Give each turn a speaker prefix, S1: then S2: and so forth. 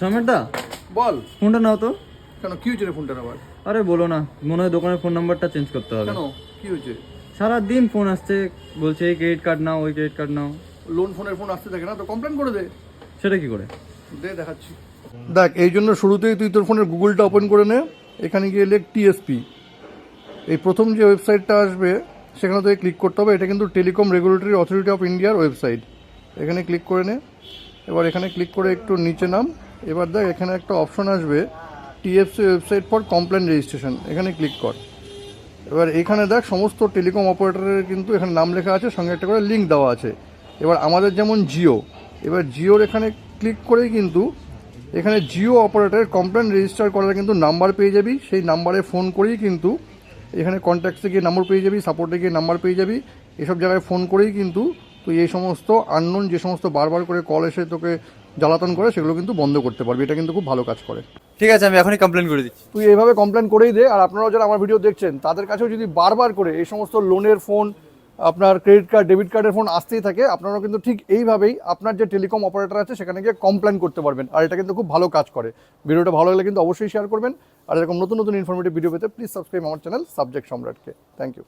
S1: সমেরদা
S2: বল।
S1: ফোনটা নাও তো।
S2: কেন কি হয়েছে রে ফোনটার আবার
S1: আরে বলো না মনে হয় দোকানের ফোন নাম্বারটা চেঞ্জ করতে হবে।
S2: কেন কি হয়েছে?
S1: সারা দিন ফোন আসছে বলছে এই ক্রেডিট কার্ড নাও ওই ক্রেডিট কার্ড নাও।
S2: লোন ফোনের ফোন আসতে থাকে না তো কমপ্লেন করে দে।
S1: সেটা কি করে?
S2: দে দেখাচ্ছি। দেখ এই জন্য শুরুতেই তুই তোর ফোনের গুগলটা ওপেন করে নে এখানে গিয়ে লেখ টিএসপি এই প্রথম যে ওয়েবসাইটটা আসবে সেখানে তোকে ক্লিক করতে হবে এটা কিন্তু টেলিকম রেগুলেটরি অথরিটি অফ ইন্ডিয়ার ওয়েবসাইট এখানে ক্লিক করে নে এবার এখানে ক্লিক করে একটু নিচে নাম। এবার দেখ, এখানে একটা অপশন আসবে TFC website for complain registration এখানে ক্লিক কর। এবার এখানে দেখ, সমস্ত টেলিকম অপারেটরের কিন্তু এখানে নাম লেখা আছে, সঙ্গে একটা করে লিঙ্ক দেওয়া আছে। এবার আমাদের যেমন জিও এবার জিওর এখানে ক্লিক করেই কিন্তু এখানে জিও অপারেটরের কমপ্লেন রেজিস্টার করার কিন্তু নাম্বার পেয়ে যাবি, সেই নাম্বারে ফোন করেই কিন্তু এখানে কন্ট্যাক্টসে গিয়ে নাম্বার পেয়ে যাবি সাপোর্টে গিয়ে নাম্বার পেয়ে যাবি, এসব জায়গায় ফোন করেই কিন্তু তুই এই সমস্ত আননোন যে সমস্ত বারবার করে কল এসে তোকে জ্বালাতন করে সেগুলো কিন্তু বন্ধ করতে পারবি। এটা কিন্তু খুব ভালো কাজ করে।
S3: ঠিক আছে আমি এখনই কমপ্লেন করে দিচ্ছি।
S2: তুই এইভাবে কমপ্লেন করেই দে আর আপনারাও যারা আমার ভিডিও দেখছেন তাদের কাছেও যদি বারবার করে এই সমস্ত লোনের ফোন আপনার ক্রেডিট কার্ড ডেবিট কার্ডের ফোন আসতেই থাকে আপনারাও কিন্তু ঠিক এইভাবেই আপনার যে টেলিকম অপারেটর আছে সেখানে গিয়ে কমপ্লেন করতে পারবেন। আর এটা কিন্তু খুব ভালো কাজ করে। ভিডিওটা ভালো লাগলে কিন্তু অবশ্যই শেয়ার করবেন। আর এরকম নতুন নতুন ইনফরমেটিভ ভিডিও পেতে প্লিজ সাবস্ক্রাইব আমার চ্যানেল সাবজেক্ট সম্রাটকে। Thank you